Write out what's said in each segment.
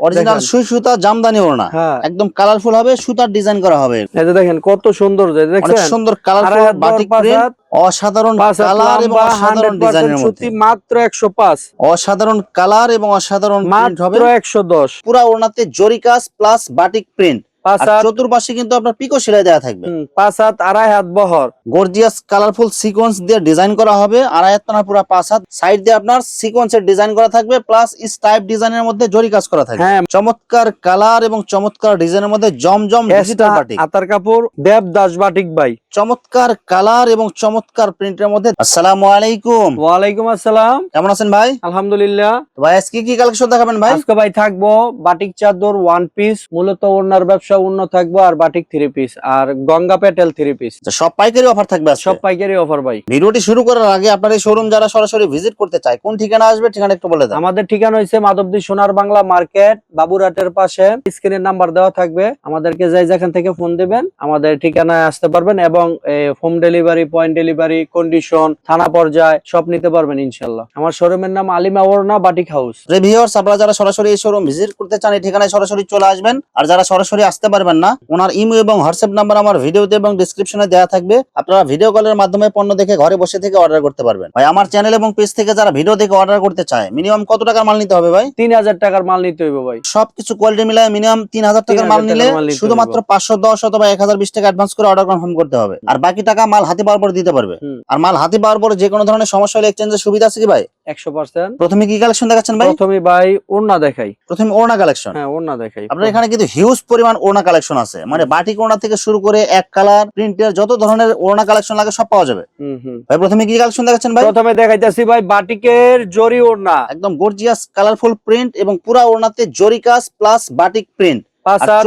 Original সুই সুতা জামদানি ওড়না। হ্যাঁ। একদম কালারফুল হবে সুতার ডিজাইন করা হবে। এটা দেখেন কত সুন্দর অনেক সুন্দর কালারফুল বাটিক প্রিন্ট অসাধারণ কালার এবং অসাধারণ ডিজাইনের মধ্যে। মাত্র একশো পাঁচ। অসাধারণ কালার এবং অসাধারণ প্রিন্ট হবে। মাত্র একশো দশ। পুরা ওড়নাতে জরি কাজ প্লাস বাটিক প্রিন্ট চতুর্পাশে কিন্তু আপনার পিকো সেলাই দেওয়া থাকবে। পাঁচ হাত আড়াই হাত বহর। গর্জিয়াস কালারফুল সিকোয়েন্স দিয়ে ডিজাইন করা হবে। আড়াই হাত না পুরো পাঁচ হাত। সাইড দিয়ে আপনার সিকোয়েন্সের ডিজাইন করা থাকবে প্লাস স্টাইপ ডিজাইনের মধ্যে জরি কাজ করা থাকবে। হ্যাঁ। চমৎকার কালার এবং চমৎকার ডিজাইনের মধ্যে জমজম ডিজিটাল বাটিক আতার কাপড় দেব দাস বাটিক ভাই। চমৎকার কালার এবং চমৎকার প্রিন্টের মধ্যে আসসালামু আলাইকুম। ওয়ালাইকুম আসসালাম। কেমন আছেন ভাই? আলহামদুলিল্লাহ। ভাই আজকে কি কালেকশন দেখাবেন ভাই? আজকে ভাই থাকব বাটিক চাদর ওয়ান পিস মূলত ওনার ব্যবসা অন্য থাকব আর বাটিক থ্রি পিস আর গঙ্গা পেটেল থ্রি পিস সব পাইকারি অফার থাকবে সব পাইকারি অফার ভাই। ভিডিওটি শুরু করার আগে আপনার এই শোরুম যারা সরাসরি ভিজিট করতে চায় কোন ঠিকানা আসবে ঠিকানা একটু বলে দেন। আমাদের ঠিকানা হয়েছে মাধবদী সোনার বাংলা মার্কেট বাবুরাটের পাশে। স্ক্রিনের নাম্বার দেওয়া থাকবে। আমাদেরকে যাই যেখান থেকে ফোন দিবেন আমাদের ঠিকানায় আসতে পারবেন এবং home delivery point delivery condition থানা পর্যায়ে সব নিতে পারবেন ইনশাল্লাহ আমার শোরুমের নাম আলিমা ওরনা বাটিক হাউস রিভিউয়ার্স আপনারা যারা সরাসরি এই শোরুম ভিজিট করতে চান এই ঠিকানায় সরাসরি চলে আসবেন। আর যারা সরাসরি আসতে পারবেন না। ওনার ইমো এবং হোয়াটসঅ্যাপ নাম্বার আমার ভিডিওতে এবং ডিসক্রিপশনে দেওয়া থাকবে। আপনারা ভিডিও কলের মাধ্যমে পণ্য দেখে ঘরে বসে থেকে অর্ডার করতে পারবেন। ভাই আমার চ্যানেল এবং পেজ থেকে যারা ভিডিও দেখে অর্ডার করতে চায় মিনিমাম কত টাকার মাল নিতে হবে ভাই? তিন হাজার টাকার মাল নিতে হইব ভাই। সবকিছু কোয়ালিটি মিলায় মিনিমাম তিন হাজার টাকার মাল নিলে শুধুমাত্র পাঁচশো দশ অথবা এক হাজার বিশ টাকা অ্যাডভান্স করে অর্ডার কনফার্ম করতে হবে। আর বাকি টাকা মাল হাতে পাওয়ার পর দিতে পারবে। আর মাল হাতে পাওয়ার পর যে কোনো ধরনের সমস্যা হলে এক্সচেঞ্জের সুবিধা আছে কি ভাই? একশো পার্সেন্ট। প্রথমে কি কালেকশন দেখাচ্ছেন ভাই? প্রথমে ভাই ওড়না দেখাই। প্রথমে ওড়না কালেকশন হ্যাঁ ওড়না দেখাই। আপনার এখানে কিন্তু হিউজ পরিমাণ ওড়না কালেকশন আছে। মানে বাটিক ওড়না থেকে শুরু করে এক কালার প্রিন্টের যত ধরনের ওড়না কালেকশন লাগে সব পাওয়া যাবে। ভাই প্রথমে কি কালেকশন দেখাচ্ছেন ভাই? প্রথমে দেখাইতেছি ভাই বাটিকের জরি ওড়না। একদম গর্জিয়াস কালারফুল প্রিন্ট এবং পুরা ওড়নাতে জরি কাজ প্লাস বাটিক প্রিন্ট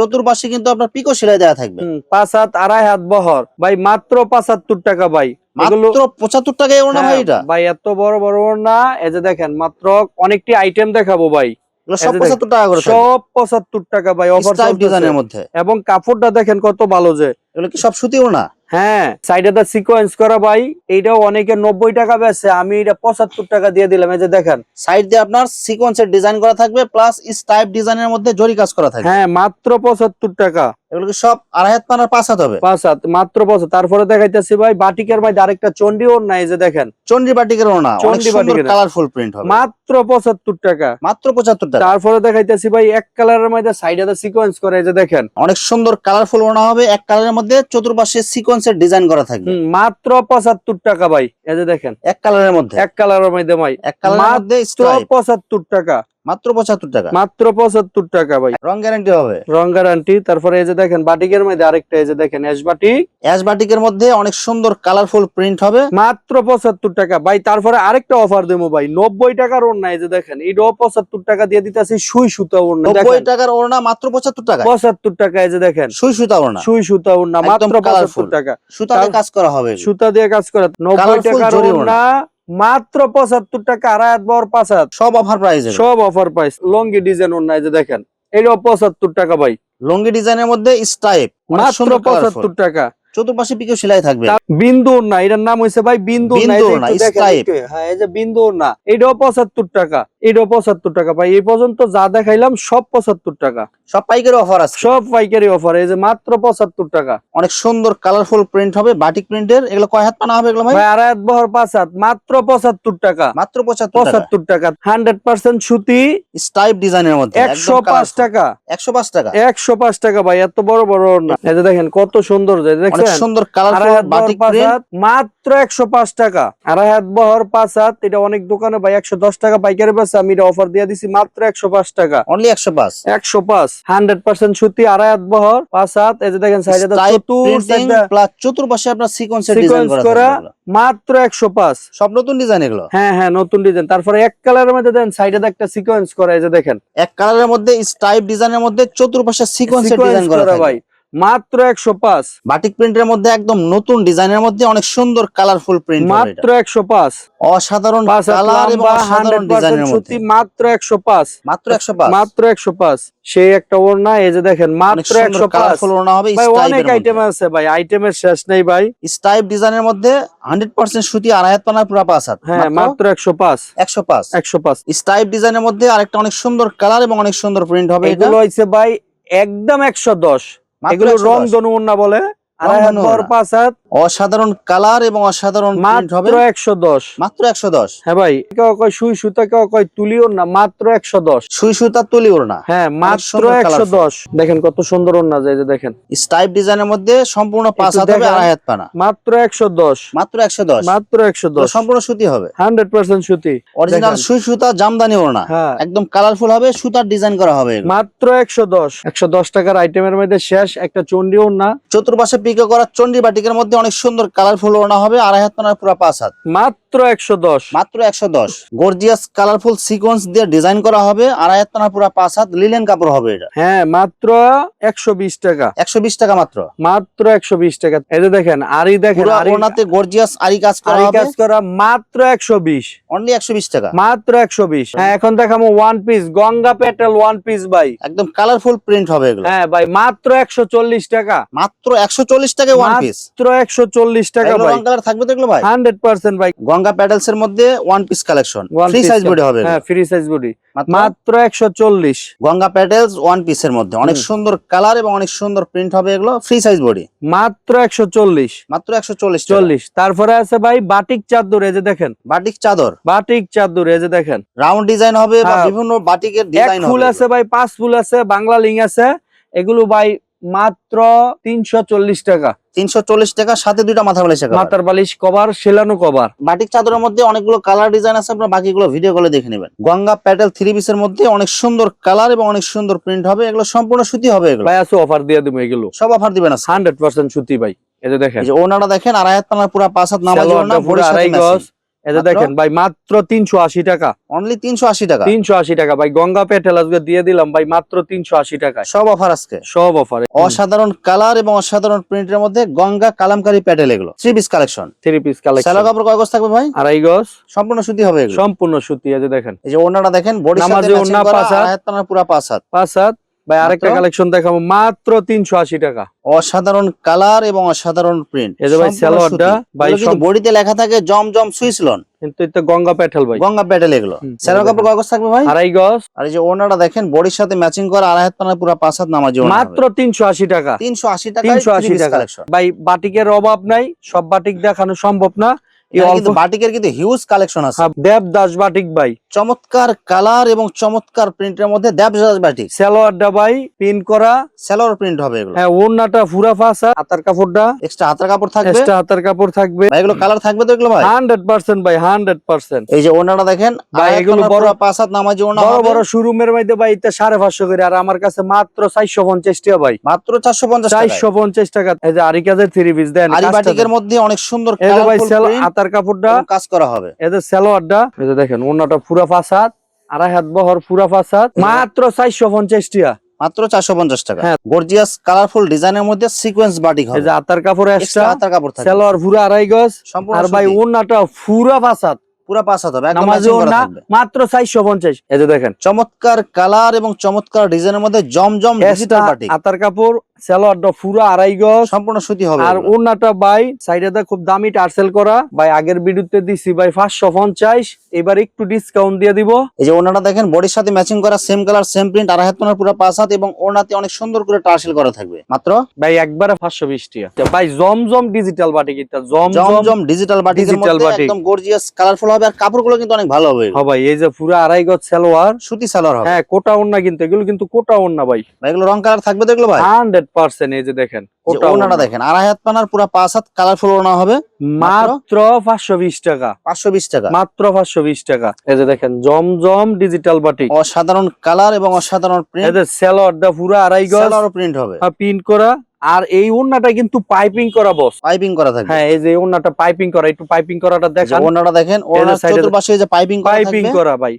চতুর্পাশে কিন্তু আপনার পিকো সেলাই দেওয়া থাকবে। পাঁচ হাত আড়াই হাত বহর। ভাই মাত্র পাঁচাত্তর টাকা ভাই। মাত্র পঁচাত্তর টাকায় ওড়না ভাই হ্যাঁ, এটা? ভাই এত বড় বড় ওড়না। এই যে দেখেন মাত্র অনেকটি আইটেম দেখাবো ভাই। সব টাকা করে সব পঁচাত্তর টাকা ভাই অফার ডিজাইনের মধ্যে। এবং কাপড়টা দেখেন কত ভালো যে। এগুলো কি সব সুতিও ওড়না হ্যাঁ সাইডে দা সিকোয়েন্স করা ভাই এইটাও অনেকে নব্বই টাকা বেচে আমি এটা পঁচাত্তর টাকা দিয়ে দিলাম এই যে দেখেন। সাইড দিয়ে আপনার সিকোয়েন্সের ডিজাইন করা থাকবে প্লাস স্টাইপ ডিজাইনের মধ্যে জরি কাজ করা থাকবে। হ্যাঁ মাত্র পঁচাত্তর টাকা। এগুলো সব আড়াই হাত পান আর পাঁচ হাত হবে? পাঁচ হাত মাত্র পঁচাত্তর তারপরে দেখাইতেছি ভাই বাটিকের মধ্যে আরেকটা চন্ডি ওড়না এই যে দেখেন। চন্ডি বাটিকের ওড়না চন্ডি বাটিকের। কালারফুল প্রিন্ট হবে। মাত্র পঁচাত্তর টাকা। মাত্র পঁচাত্তর টাকা। তারপরে দেখাইতেছি ভাই এক কালারের মধ্যে সাইডে সিকোয়েন্স করে এই যে দেখেন। অনেক সুন্দর কালারফুল ওড়না হবে এক কালারের মধ্যে চতুর্পাশে সিকোয়েন্সের ডিজাইন করা থাকবে। মাত্র পঁচাত্তর টাকা ভাই এই যে দেখেন। এক কালারের মধ্যে। এক কালারের মধ্যে ভাই। এক কালারের মধ্যে মাত্র পঁচাত্তর টাকা। মাত্র পঁচাত্তর টাকা। মাত্র পঁচাত্তর টাকা ভাই। রং গ্যারান্টি হবে। রং গ্যারান্টি তারপরে এই যে দেখেন বাটিকের মধ্যে আরেকটা এই যে দেখেন বাটিক অ্যাশ বাটিকের মধ্যে অনেক সুন্দর কালারফুল প্রিন্ট হবে। মাত্র পঁচাত্তর টাকা। ভাই তারপরে আরেকটা অফার দেবো ভাই। নব্বই টাকার ওড়না এই যে দেখেন এটাও পঁচাত্তর টাকা দিয়ে দিতেছি সুই সুতা ওড়না। নব্বই টাকার ওড়না মাত্র পঁচাত্তর টাকা। পঁচাত্তর টাকা এই যে দেখেন সুই সুতা ওড়না। সুই সুতা ওড়না মাত্র। পঁচাত্তর টাকা। সুতাতে কাজ করা হবে। সুতা দিয়ে কাজ করে। নব্বই টাকার ওড়না মাত্র পঁচাত্তর টাকা আড়াই বর পাঁচ হাত। সব অফার প্রাইস সব অফার প্রাইস লঙ্গি ডিজাইন অন্য যে দেখেন। এটাও পঁচাত্তর টাকা ভাই। লঙ্গি ডিজাইনের মধ্যে স্টাইপ মাত্র পঁচাত্তর টাকা। চতুর্পাশে পিকেও সেলাই থাকবে। বিন্দু না এটার নাম হয়েছে ভাই বিন্দু না বিন্দু না, হ্যাঁ এই যে বিন্দু না এটাও পঁচাত্তর টাকা এটাও পঁচাত্তর টাকা ভাই এই পর্যন্ত যা দেখাইলাম সব পঁচাত্তর টাকা। সব পাইকারি অফার আছে। সব পাইকারি অফার এই যে মাত্র পঁচাত্তর টাকা। অনেক সুন্দর কালারফুল প্রিন্ট হবে বাটিক প্রিন্টের এগুলো কয় হাত পানা হবে এগুলো ভাই? আড়াই হাত বহর পাঁচ হাত মাত্র পঁচাত্তর টাকা। মাত্র পঁচাত্তর টাকা। পঁচাত্তর টাকা হান্ড্রেড পার্সেন্ট সুতি স্টাইপ ডিজাইনের মধ্যে একশো পাঁচ টাকা। একশো পাঁচ টাকা। একশো পাঁচ টাকা ভাই এত বড় বড় না। এই যে দেখেন কত সুন্দর দেখছেন সুন্দর বহর বাটিক মাত্র একশো পাঁচ টাকা। আড়াই হাত বহর পাঁচ হাত এটা অনেক দোকানে ভাই একশো দশ টাকা পাইকারি পাচ্ছে আমি এটা অফার দিয়ে দিছি মাত্র একশো পাঁচ টাকা। অনলি একশো পাঁচ? একশো পাঁচ হান্ড্রেড পার্সেন্ট সুতি আড়াই হাত বহর পাঁচ হাত এই যে দেখেন সাইডে চতুর প্লাস চতুর্পাশে আপনার সিকোয়েন্সের ডিজাইন করা। মাত্র একশো পাঁচ। সব নতুন ডিজাইন এগুলো? হ্যাঁ হ্যাঁ নতুন ডিজাইন তারপরে এক কালারের মধ্যে দেন সাইডে একটা সিকোয়েন্স করা এই যে দেখেন। এক কালারের মধ্যে স্টাইপ ডিজাইনের মধ্যে চতুর্পাশে সিকোয়েন্সের সিকোয়েন্স ডিজাইন করা করা ভাই। মাত্র একশো পাঁচ। বাটিক প্রিন্টের মধ্যে একদম নতুন ডিজাইনের মধ্যে অনেক সুন্দর কালারফুল প্রিন্ট মাত্র একশো পাঁচ। অসাধারণ পাঁচ হাত কালার এবং অসাধারণ ডিজাইনের মধ্যে। মাত্র একশো পাঁচ। মাত্র একশো পাঁচ। মাত্র একশো পাঁচ। সেই একটা ওড়না এই যে দেখেন মাত্র একশো পাঁচ। কালারফুল ওড়না হবে ভাই অনেক আইটেম আছে ভাই আইটেমের শেষ নেই ভাই। স্টাইপ ডিজাইনের মধ্যে হান্ড্রেড পার্সেন্ট সুতি আড়াই হাত পানার পুরা পাঁচ হাত। হ্যাঁ মাত্র একশো পাঁচ। একশো পাঁচ। একশো পাঁচ। স্টাইপ ডিজাইনের মধ্যে আরেকটা অনেক সুন্দর কালার এবং অনেক সুন্দর প্রিন্ট হবে এগুলো হয়েছে ভাই একদম একশো দশ। এগুলো 110 রং ওড়না বলে আড়াই হাত। পাঁচ হাত অসাধারণ কালার এবং অসাধারণ মাত্র একশো দশ। মাত্র একশো দশ। হ্যাঁ ভাই কেউ কয় সুই সুতা কেউ কয় তুলিও না মাত্র একশো দশ। সুই সুতা তুলি ওড়না। হ্যাঁ মাত্র একশো দশ। দেখেন কত সুন্দর ওড়না যায় যে দেখেন। স্টাইপ ডিজাইনের মধ্যে সম্পূর্ণ পাঁচ হাত হবে আড়াই হাত পানা। মাত্র একশো দশ। মাত্র একশো দশ। মাত্র একশো দশ। সম্পূর্ণ সুতি হবে। হান্ড্রেড পার্সেন্ট সুতি। অরিজিনাল সুই সুতা জামদানি ওড়না। হ্যাঁ। একদম কালারফুল হবে সুতার ডিজাইন করা হবে মাত্র একশো দশ। একশো দশ টাকার আইটেমের মধ্যে শেষ একটা চন্ডী ওড়না। চতুর্পাশে পিকে করা চন্ডী বাটিকের মধ্যে অনেক সুন্দর কালারফুল ওড়না হবে আড়াই হাত পানার পুরা পাঁচ হাত। মাত্র একশো দশ। মাত্র একশো দশ। গর্জিয়াস কালারফুল সিকোয়েন্স দিয়ে ডিজাইন করা হবে আড়াই হাত পানার পুরা পাঁচ হাত লিলেন কাপড় হবে এটা। হ্যাঁ মাত্র একশো বিশ টাকা। একশো বিশ টাকা মাত্র। মাত্র একশো বিশ টাকা। এই যে দেখেন আরি দেখেন ওড়নাতে গর্জিয়াস আরি কাজ করা কাজ করা মাত্র একশো বিশ। অনলি একশো বিশ টাকা। মাত্র একশো বিশ। হ্যাঁ এখন দেখাবো one piece Ganga petal one piece ভাই। একদম কালারফুল প্রিন্ট হবে এগুলো। হ্যাঁ ভাই মাত্র একশো চল্লিশ টাকা। মাত্র একশো চল্লিশ টাকা ওয়ান পিস মাত্র একশো চল্লিশ টাকা ভাই। কালার থাকবে তো এগুলো ভাই? হান্ড্রেড পার্সেন্ট ভাই। গঙ্গা প্যাডেলস এর মধ্যে one piece collection One free size body হবে। হ্যাঁ ফ্রি সাইজ বডি মাত্র? একশো চল্লিশ। গঙ্গা প্যাডেলস ওয়ান পিসের মধ্যে। অনেক সুন্দর কালার এবং অনেক সুন্দর প্রিন্ট হবে এগুলো। ফ্রি সাইজ বডি মাত্র একশো চল্লিশ। মাত্র একশো চল্লিশ চল্লিশ। তারপরে আছে ভাই বাটিক চাদর এই যে দেখেন। বাটিক চাদর। বাটিক চাদর এই যে দেখেন। রাউন্ড ডিজাইন হবে বা হ্যাঁ। বিভিন্ন বাটিকের ফুল আছে ভাই পাঁচ ফুল আছে বাংলা লিং আছে। এগুলো ভাই মাত্র তিনশো চল্লিশ টাকা। তিনশো চল্লিশ টাকা সাথে দুইটা মাথা বালিশ মাথার বালিশ কভার সেলানো কভার বাটিক চাদরের মধ্যে অনেকগুলো কালার ডিজাইন আছে আপনার বাকিগুলো ভিডিও কলে দেখে নেবেন। গঙ্গা প্যাটেল থ্রি পিসের মধ্যে অনেক সুন্দর কালার এবং অনেক সুন্দর প্রিন্ট হবে। এগুলো সম্পূর্ণ সুতি হবে এগুলো। ভাই আছে অফার দিয়ে দেবো এগুলো। সব অফার দিবেন আজকে। হান্ড্রেড পার্সেন্ট সুতি ভাই। এই যে দেখেন। এই যে ওনারা দেখেন আড়াই হাত পুরা পাঁচ হাত নামাজ ওনা আড়াই গজ। এই দেখেন ভাই মাত্র তিনশো আশি টাকা। অনলি তিনশো আশি টাকা? তিনশো আশি টাকা। ভাই গঙ্গা পেটেল আজকে দিয়ে দিলাম ভাই মাত্র তিনশো আশি টাকায়। সব অফার আজকে? সব অফারে অসাধারণ কালার এবং অসাধারণ প্রিন্টের মধ্যে গঙ্গা কালামকারী প্যাটেল এগুলো। Three piece collection three piece কাপড় কাগজ থাকবে ভাই? আড়াই গজ। সম্পূর্ণ সুতি হবে এগুলো। সম্পূর্ণ সুতি এই যে দেখেন। এই যে ওনারা দেখেন বডি সাথে পাঁচ হাত। পানার পুরা পাঁচ হাত। পাঁচ হাত। ভাই আরেকটা? কালেকশন দেখাবো মাত্র তিনশো আশি টাকা। অসাধারণ কালার এবং অসাধারণ প্রিন্ট এই যে ভাই সালোয়ারটা ভাই বডিতে লেখা থাকে জম জম সুইসলন কিন্তু এটা গঙ্গা ভাই। গঙ্গা প্যাটেল এগুলো। থাকবে ভাই? আড়াই গজ। আর এই যে দেখেন বডির সাথে ম্যাচিং করা আড়াই হাত পানার পুরা পাঁচ হাত নামাজি মাত্র তিনশো আশি টাকা। তিনশো আশি টাকা। ভাই বাটিকের অভাব নাই সব বাটিক দেখানো সম্ভব না। বাটিকের কিন্তু হিউজ কালেকশন আছে। হ্যাঁ, দেবদাস বাটিক ভাই। চমৎকার কালার এবং চমৎকার প্রিন্টের মধ্যে সালোয়ারটা ভাই পিন করা। সেলোর প্রিন্ট হবে এগুলো। হ্যাঁ ওড়নাটা ফুরা ফাঁসা হাতার কাপড়টা। এক্সট্রা হাতের কাপড় থাকবে? এক্সট্রা হাতার কাপড় থাকবে। এগুলো কালার থাকবে তো এগুলো ভাই? হান্ড্রেড পার্সেন্ট ভাই হান্ড্রেড পার্সেন্ট। এই যে দেখেন ভাই, এগুলো বড়- পুরা পাঁচ হাত নামাজি বড় বড় শোরুমের মধ্যে ভাই এটা সাড়ে পাঁচশো করে। আর আমার কাছে মাত্র চারশো পঞ্চাশ টাকা ভাই। মাত্র চারশো পঞ্চাশ চারশো পঞ্চাশ টাকা। এই যে আরিকাজের থ্রি পিস দেন আরি কাজটা বাটিকের দেন। মধ্যে অনেক সুন্দর ভাই প্রিন্ট হাতার কাপড়টা। কাজ করা হবে। এদের সালোয়ারটা এই যে দেখেন ওনাটা পুরা ফাঁসাত আড়াই হাত বহর পুরা ফাঁসাত মাত্র চারশো পঞ্চাশ টাকা। মাত্র চারশো পঞ্চাশ টাকা। হ্যাঁ। গর্জিয়াস কালারফুল ডিজাইনের মধ্যে সিকোয়েন্স বাটিক এই হবে যে হাতার কাপড় এক্সট্রা আতার কাপড় থাকবে। সালোয়ার পুরা আড়াই গজ আর ভাই। ওনাটা পুরা ফাঁসাত পুরা পাঁচ হবে নামাজে ওনা মাত্র চারশো পঞ্চাশ। এই যে দেখেন। চমৎকার কালার এবং চমৎকার ডিজাইনের মধ্যে জমজম ডিজিটাল বাটিক হাতার কাপড় সালোয়ারটা পুরা আড়াই গজ। সম্পূর্ণ সুতি হবে আর। ওনাটা ভাই সাইডে খুব দামি টার্সেল করা। ভাই আগের বিদ্যুতে দিছি ভাই পাঁচশো পঞ্চাশ। এবার একটু ডিসকাউন্ট দিয়ে দিব। এই যে ওনাটা দেখেন বডির সাথে ম্যাচিং করা সেম কালার সেম প্রিন্ট আড়াই হাত পানার পুরো পাঁচ হাত এবং ওনাতে অনেক সুন্দর করে টার্সেল করা থাকবে। মাত্র? ভাই একবারে পাঁচশো বিশ টাকা। ভাই জমজম ডিজিটাল বাটি কিটা জমজম ডিজিটাল Digital মধ্যে batik। একদম গর্জিয়াস কালারফুল হবে আর কাপড়গুলো কিন্তু অনেক ভালো হবে। হ্যাঁ ভাই এই যে পুরো আড়াই গজ সালোয়ার। সুতি সালোয়ার হবে। হ্যাঁ কোটা ওন্না কিন্তু এগুলো কিন্তু কোটা ওন্না ভাই। ভাই এগুলো রং কালার থাকবে এগুলো ভাই? হান্ড্রেড পার্সেন্ট এই যে দেখেন যে ওনাটা দেখেন আড়াই হাত পানার পুরো পাঁচ হাত কালারফুল ওনা হবে মাত্র পাঁচশো বিশ টাকা। পাঁচশো বিশ টাকা। মাত্র পাঁচশো বিশ টাকা। এই যে দেখেন জমজম ডিজিটাল বাটি। অসাধারণ কালার এবং অসাধারণ প্রিন্ট এদের সালোয়ারটা পুরো আড়াই গজ। প্রিন্ট হবে। পিন করা। আর এই ওন্নাটা কিন্তু পাইপিং করা বস পাইপিং করা থাকবে। হ্যাঁ এই যে ওন্নাটা পাইপিং করা একটু পাইপিং করাটা যে দেখান। ওনাটা দেখেন এ- চতুর্পাশে যে পাইপিং করা পাইপিং করা ভাই।